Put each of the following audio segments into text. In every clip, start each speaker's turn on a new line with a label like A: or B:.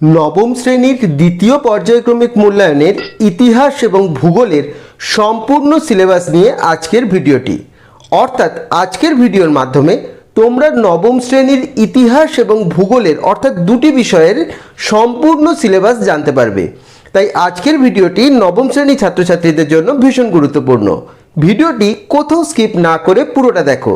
A: নবম শ্রেণির দ্বিতীয় পর্যায়ক্রমিক মূল্যায়নের ইতিহাস এবং ভূগোলের সম্পূর্ণ সিলেবাস নিয়ে আজকের ভিডিওটি। অর্থাৎ আজকের ভিডিওর মাধ্যমে তোমরা নবম শ্রেণির ইতিহাস এবং ভূগোলের অর্থাৎ দুটি বিষয়ের সম্পূর্ণ সিলেবাস জানতে পারবে। তাই আজকের ভিডিওটি নবম শ্রেণি ছাত্রছাত্রীদের জন্য ভীষণ গুরুত্বপূর্ণ। ভিডিওটি কোথাও স্কিপ না করে পুরোটা দেখো।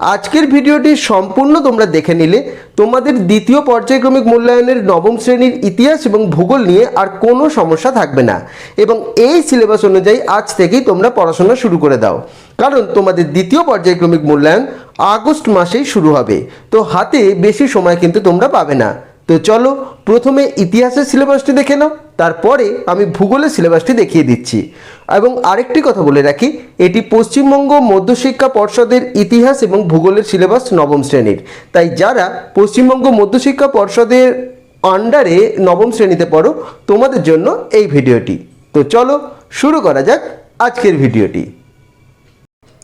A: আজকের ভিডিওটি সম্পূর্ণ তোমরা দেখে নিলে। তোমাদের দ্বিতীয় পর্যায়ক্রমিক মূল্যায়নের নবম শ্রেণির ইতিহাস এবং ভূগোল নিয়ে আর কোনো সমস্যা থাকবে না। এবং এই সিলেবাস অনুযায়ী আজ থেকেই তোমরা পড়াশোনা শুরু করে দাও। কারণ তোমাদের দ্বিতীয় পর্যায়ক্রমিক মূল্যায়ন আগস্ট মাসেই শুরু হবে। তো হাতে বেশি সময় কিন্তু তোমরা পাবে না। তো চলো প্রথমে ইতিহাসের সিলেবাসটি দেখে নাও, তারপরে আমি ভূগোলের সিলেবাসটি দেখিয়ে দিচ্ছি। এবং আরেকটি কথা বলে রাখি, এটি পশ্চিমবঙ্গ মধ্যশিক্ষা পর্ষদের ইতিহাস এবং ভূগোলের সিলেবাস নবম শ্রেণির। তাই যারা পশ্চিমবঙ্গ মধ্যশিক্ষা পর্ষদের আন্ডারে নবম শ্রেণীতে পড়ো, তোমাদের জন্য এই ভিডিওটি। তো চলো শুরু করা যাক আজকের ভিডিওটি।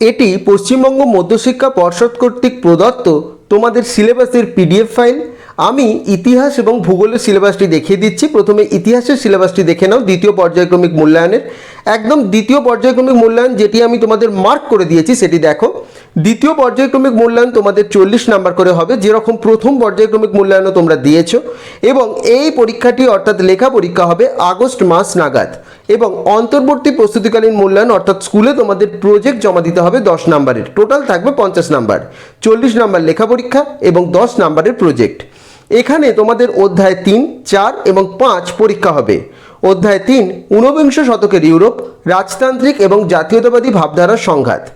A: এটি পশ্চিমবঙ্গ মধ্যশিক্ষা পর্ষদ কর্তৃক প্রদত্ত তোমাদের সিলেবাসের পিডিএফ ফাইল আমি ইতিহাস এবং ভূগোলের সিলেবাসটি দেখিয়ে দিচ্ছি। প্রথমে ইতিহাসের সিলেবাসটি দেখে নাও, দ্বিতীয় পর্যায়ক্রমিক মূল্যায়নের। একদম দ্বিতীয় পর্যায়ক্রমিক মূল্যায়ন যেটি আমি তোমাদের মার্ক করে দিয়েছি, সেটি দেখো। দ্বিতীয় পর্যায়ক্রমিক মূল্যায়ন তোমাদের চল্লিশ নাম্বার করে হবে, যেরকম প্রথম পর্যায়ক্রমিক মূল্যায়নও তোমরা দিয়েছ। এবং এই পরীক্ষাটি অর্থাৎ লেখা পরীক্ষা হবে আগস্ট মাস নাগাদ। এবং অন্তর্বর্তী প্রস্তুতিকালীন মূল্যায়ন অর্থাৎ স্কুলে তোমাদের প্রজেক্ট জমা দিতে হবে দশ নাম্বারের টোটাল থাকবে পঞ্চাশ নাম্বার চল্লিশ নাম্বার লেখা পরীক্ষা এবং দশ নাম্বারের প্রজেক্ট এখানে তোমাদের অধ্যায় তিন, চার এবং পাঁচ পরীক্ষা হবে। অধ্যায় তিন, ঊনবিংশ শতকের ইউরোপ, রাজতান্ত্রিক এবং জাতীয়তাবাদী ভাবধারার সংঘাত।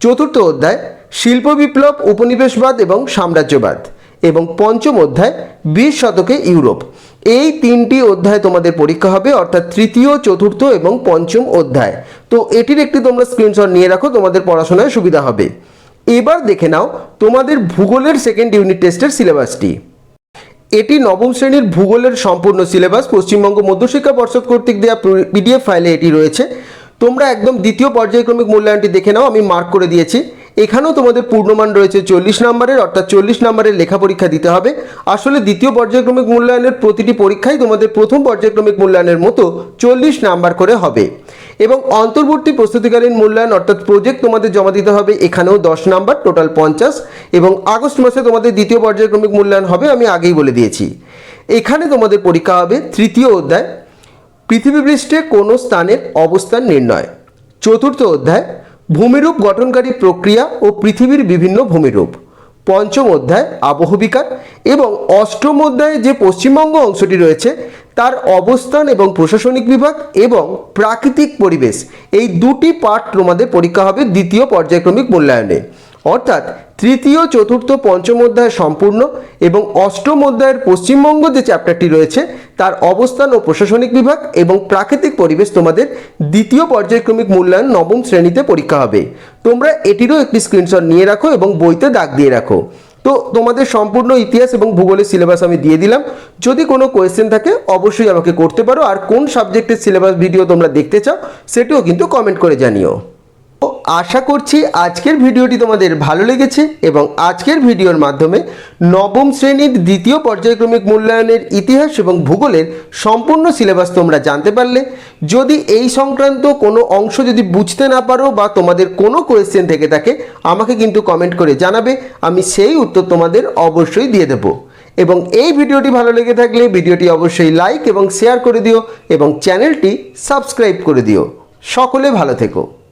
A: চতুর্থ অধ্যায়, শিল্প বিপ্লব, উপনিবেশবাদ এবং সাম্রাজ্যবাদ। এবং পঞ্চম অধ্যায়, বিশ শতকে ইউরোপ। এই তিনটি অধ্যায় তোমাদের পরীক্ষা হবে, অর্থাৎ তৃতীয়, চতুর্থ এবং পঞ্চম অধ্যায়। তো এটির একটি তোমরা স্ক্রিনশট নিয়ে রাখো, তোমাদের পড়াশোনায় সুবিধা হবে। এবার দেখে নাও তোমাদের ভূগোলের সেকেন্ড ইউনিট টেস্টের সিলেবাসটি এটি নবম শ্রেণির ভূগোলের সম্পূর্ণ সিলেবাস। পশ্চিমবঙ্গ মধ্যশিক্ষা পর্ষদ কর্তৃক দেওয়া পিডিএফ ফাইলে এটি রয়েছে। তোমরা একদম দ্বিতীয় পর্যায়ক্রমিক মূল্যায়নটি দেখে নাও, আমি মার্ক করে দিয়েছি। এখানেও তোমাদের পূর্ণমান রয়েছে চল্লিশ নম্বরের, অর্থাৎ চল্লিশ নম্বরের লেখা পরীক্ষা দিতে হবে। আসলে দ্বিতীয় পর্যায়ক্রমিক মূল্যায়নের প্রতিটি পরীক্ষাই তোমাদের প্রথম পর্যায়ক্রমিক মূল্যায়নের মতো চল্লিশ নাম্বার করে হবে। এবং অন্তর্বর্তী প্রস্তুতিকালীন মূল্যায়ন অর্থাৎ প্রজেক্ট তোমাদের জমা দিতে হবে এখানেও দশ নাম্বার টোটাল পঞ্চাশ এবং আগস্ট মাসে তোমাদের দ্বিতীয় পর্যায়ক্রমিক মূল্যায়ন হবে, আমি আগেই বলে দিয়েছি। এখানে তোমাদের পরীক্ষা হবে তৃতীয় অধ্যায় পৃথিবীপৃষ্ঠে কোনো স্থানের অবস্থান নির্ণয়। চতুর্থ অধ্যায়, ভূমিরূপ গঠনকারী প্রক্রিয়া ও পৃথিবীর বিভিন্ন ভূমিরূপ। পঞ্চম অধ্যায়, আবহবিকার এবং অষ্টম অধ্যায়ে যে পশ্চিমবঙ্গ অংশটি রয়েছে তার অবস্থান এবং প্রশাসনিক বিভাগ এবং প্রাকৃতিক পরিবেশ। এই দুটি পার্ট তোমাদের পরীক্ষা হবে দ্বিতীয় পর্যায়ক্রমিক মূল্যায়নে। অর্থাৎ তৃতীয়, চতুর্থ, পঞ্চম অধ্যায় সম্পূর্ণ এবং অষ্টম অধ্যায়ের পশ্চিমবঙ্গ যে চ্যাপ্টারটি রয়েছে, তার অবস্থান ও প্রশাসনিক বিভাগ এবং প্রাকৃতিক পরিবেশ তোমাদের দ্বিতীয় পর্যায়ক্রমিক মূল্যায়ন নবম শ্রেণীতে পরীক্ষা হবে। তোমরা এটিরও একটি স্ক্রিনশট নিয়ে রাখো এবং বইতে দাগ দিয়ে রাখো। তো তোমাদের সম্পূর্ণ ইতিহাস এবং ভূগোলের সিলেবাস আমি দিয়ে দিলাম। যদি কোনো কোয়েশ্চেন থাকে, অবশ্যই আমাকে করতে পারো। আর কোন সাবজেক্টের সিলেবাস ভিডিও তোমরা দেখতে চাও, সেটিও কিন্তু কমেন্ট করে জানিও। আশা করছি আজকের ভিডিওটি তোমাদের ভালো লেগেছে এবং আজকের ভিডিওর মাধ্যমে নবম শ্রেণির দ্বিতীয় পর্যায়ক্রমিক মূল্যায়নের ইতিহাস এবং ভূগোলের সম্পূর্ণ সিলেবাস তোমরা জানতে পারলে। যদি এই সংক্রান্ত কোনো অংশ যদি বুঝতে না পারো বা তোমাদের কোনো কোয়েশ্চেন থেকে থাকে, আমাকে কিন্তু কমেন্ট করে জানাবে, আমি সেই উত্তর তোমাদের অবশ্যই দিয়ে দেবো। এবং এই ভিডিওটি ভালো লেগে থাকলে ভিডিওটি অবশ্যই লাইক এবং শেয়ার করে দিও এবং চ্যানেলটি সাবস্ক্রাইব করে দিও। সকলে ভালো থেকো।